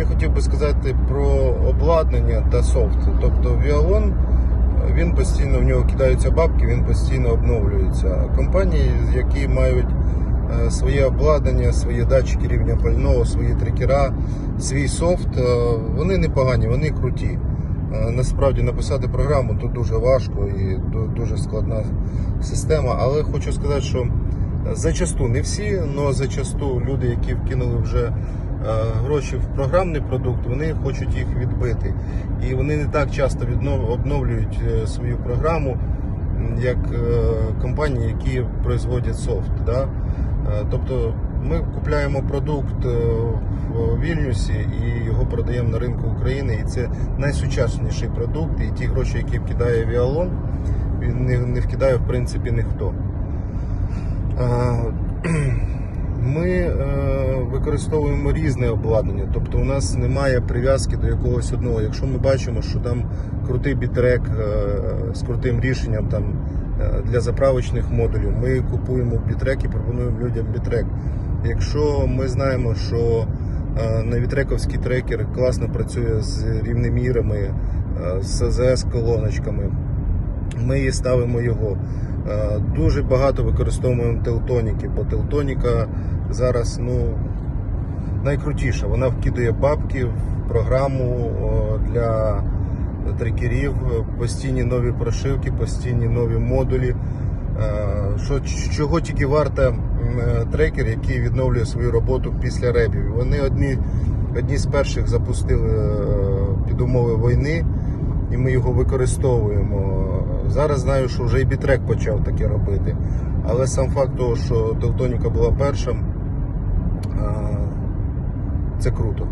ще хотів би сказати про обладнання та софт. Тобто Віалон, він постійно в нього кидаються бабки, він постійно обновлюється. Компанії, які мають е, своє обладнання, свої датчики рівня пального, свої трекера, свій софт, е, вони непогані, вони круті. Е, Насправді написати програму тут дуже важко і ду- дуже складна система. Але хочу сказати, що зачасту не всі, але зачасту люди, які вкинули вже гроші в програмний продукт, вони хочуть їх відбити. І вони не так часто обновлюють е, свою програму, як е, компанії, які производять софт. Да? Е, Тобто ми купляємо продукт е, в Вільнюсі і його продаємо на ринку України. І це найсучасніший продукт. І ті гроші, які вкидає Віалон, він не, не вкидає в принципі ніхто. Е, Ми е, використовуємо різне обладнання, тобто у нас немає прив'язки до якогось одного. Якщо ми бачимо, що там крутий бітрек е, з крутим рішенням там, е, для заправочних модулів, ми купуємо бітрек і пропонуємо людям бітрек. Якщо ми знаємо, що е, навітрековський трекер класно працює з рівнемірами, е, з АЗС колоночками, ми ставимо його. Е, Дуже багато використовуємо телтоніки, бо телтоніка зараз ну, найкрутіша. Вона вкидує бабки в програму для трекерів, постійні нові прошивки, постійні нові модулі. Е, Що, чого тільки варта е, трекер, який відновлює свою роботу після ребів. Вони одні, одні з перших запустили е, під умови війни, і ми його використовуємо. Зараз знаю, що вже і бітрек почав таке робити. Але сам факт того, що Телтоніка була перша, е, це круто.